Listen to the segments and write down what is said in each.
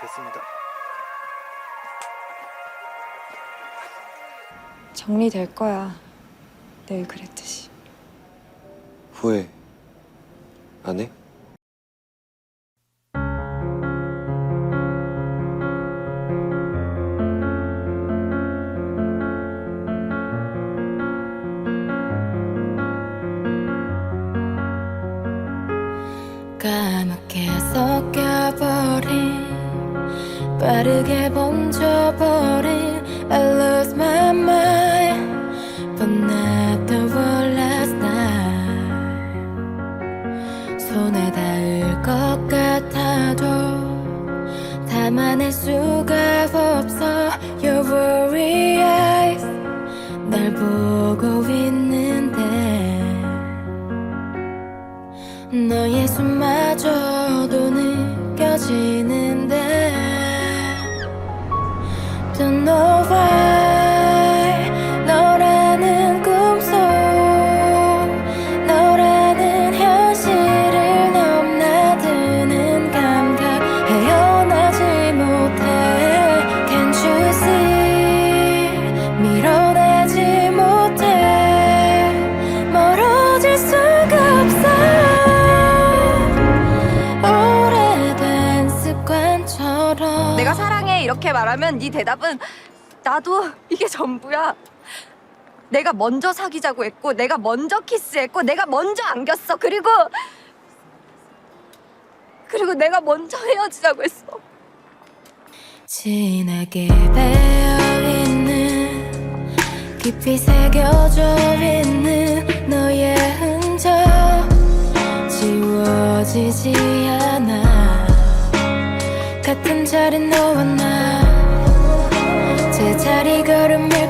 됐습니다. 정리될 거야. 늘 그랬듯이. 후회 안 해? 까맣게 섞여버린 빠르게 번져버린 I lost my mind But not the one last night 손에 닿을 것 같아도 담아낼 수가 없어 Your worry eyes 날 보고 있는데 너의 숨마저도 느껴지는데 Don't know why 이렇게 말하면 네 대답은 나도 이게 전부야. 내가 먼저 사귀자고 했고 내가 먼저 키스했고 내가 먼저 안겼어. 그리고 그리고 내가 먼저 헤어지자고 했어. 진하게 배어있는 깊이 새겨져 있는 너의 흔적 지워지지 않아 같은 자리 너와 나. 제자리 걸음일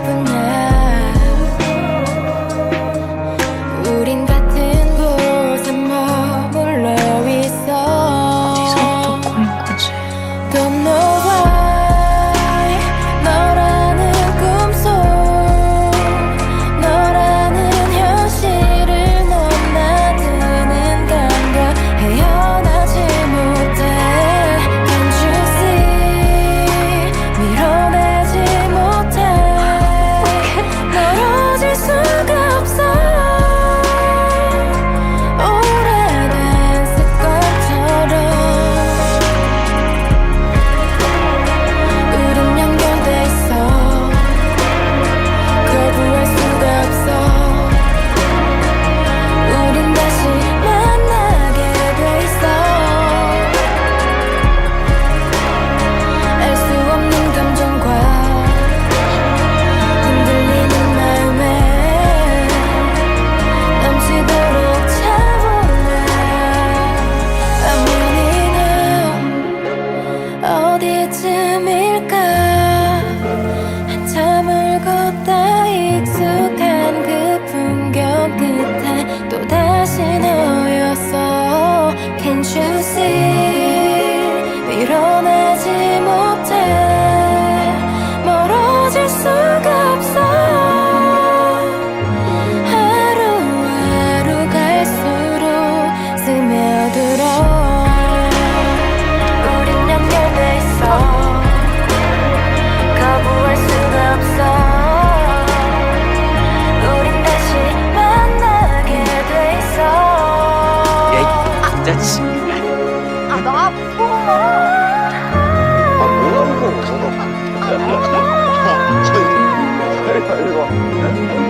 걷다 익숙한 그 풍경 끝에 또다시 너였어. Can't you see Thank you.